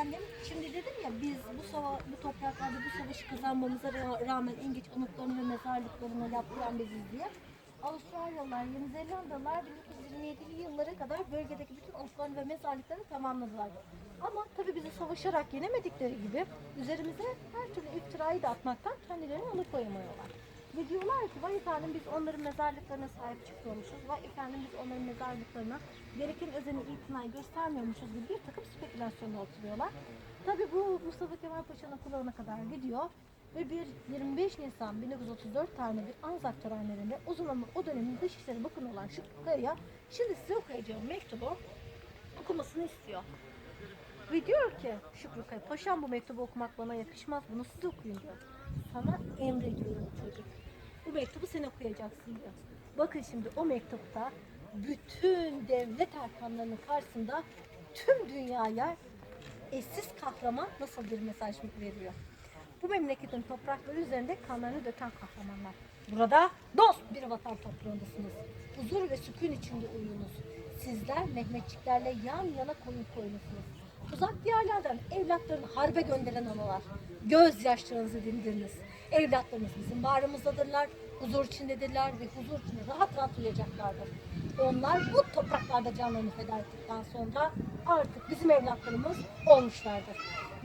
Annem şimdi dedim ya biz bu sava bu topraklarda bu savaşı kazanmamıza ra- rağmen en geç anıtlarını ve mezarlıklarını yaptıran biziz diye. Avustralyalılar, Yeni Zelandalılar 1927'li yıllara kadar bölgedeki bütün anıtlarını ve mezarlıklarını tamamladılar. Ama tabii bizi savaşarak yenemedikleri gibi üzerimize her türlü iftirayı da atmaktan kendilerini alıkoyamıyorlar. Vay efendim biz onların mezarlıklarına sahip çıkıyormuşuz. Vay efendim biz onların mezarlıklarına gereken özeni itinayı göstermiyormuşuz gibi bir takım spekülasyonda oturuyorlar. Tabii bu Mustafa Kemal Paşa'nın kulağına kadar gidiyor. Ve bir 25 Nisan 1934 tarihinde bir Anzak törenlerinde o zaman o dönemin Dışişleri Bakanı olan Şükrü Kaya'ya şimdi size okuyacağım mektubu okumasını istiyor. Ve diyor ki Şükrü Kaya, paşam bu mektubu okumak bana yakışmaz, bunu siz okuyun diyor. Sana emrediyorum çocuk. Bu mektubu sen okuyacaksın diyor. Bakın şimdi o mektupta bütün devlet erkanlarının karşısında tüm dünyaya eşsiz kahraman nasıl bir mesaj veriyor. Bu memleketin toprakları üzerinde kanlarını döken kahramanlar. Burada dost bir vatan toprağındasınız. Huzur ve sükun içinde uyunuz. Sizler Mehmetçiklerle yan yana koyun koyunussunuz. Uzak diyarlardan evlatlarını harbe gönderen analar. Gözyaşlarınızı dindiriniz. Evlatlarımız bizim bağrımızdadırlar, huzur içindedirler ve huzur içinde rahat rahat uyuyacaklardır. Onlar bu topraklarda canlarını feda ettikten sonra artık bizim evlatlarımız olmuşlardır.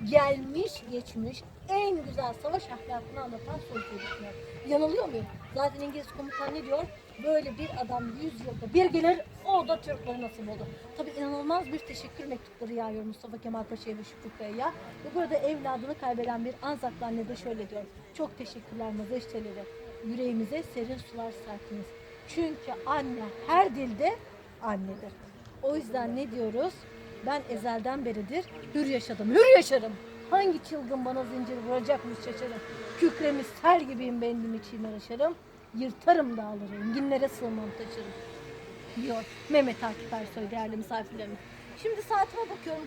Gelmiş geçmiş en güzel savaş ahlakını anlatan sözü düşünüyor. Yanılıyor muyum? Zaten İngiliz komutan ne diyor? Böyle bir adam 100 yılda bir gelir o da Türkleri nasip olur. Tabii inanılmaz bir teşekkür mektupları yağıyor Mustafa Kemal Paşa'ya ve Şükrü Kaya'ya. Ve burada evladını kaybeden bir Anzaklı anne de şöyle diyor. Çok teşekkürler Mazeşteleri. Yüreğimize serin sular serptiniz. Çünkü anne her dilde annedir. O yüzden ne diyoruz? Ben ezelden beridir hür yaşadım, hür yaşarım. Hangi çılgın bana zincir vuracakmış şaşarım. Kükremiş sel gibiyim bendim içime aşarım. Yırtarım dağları, enginlere sığmam taşırım. Diyor Mehmet Akif Ersoy değerli misafirlerim. Şimdi saatime bakıyorum.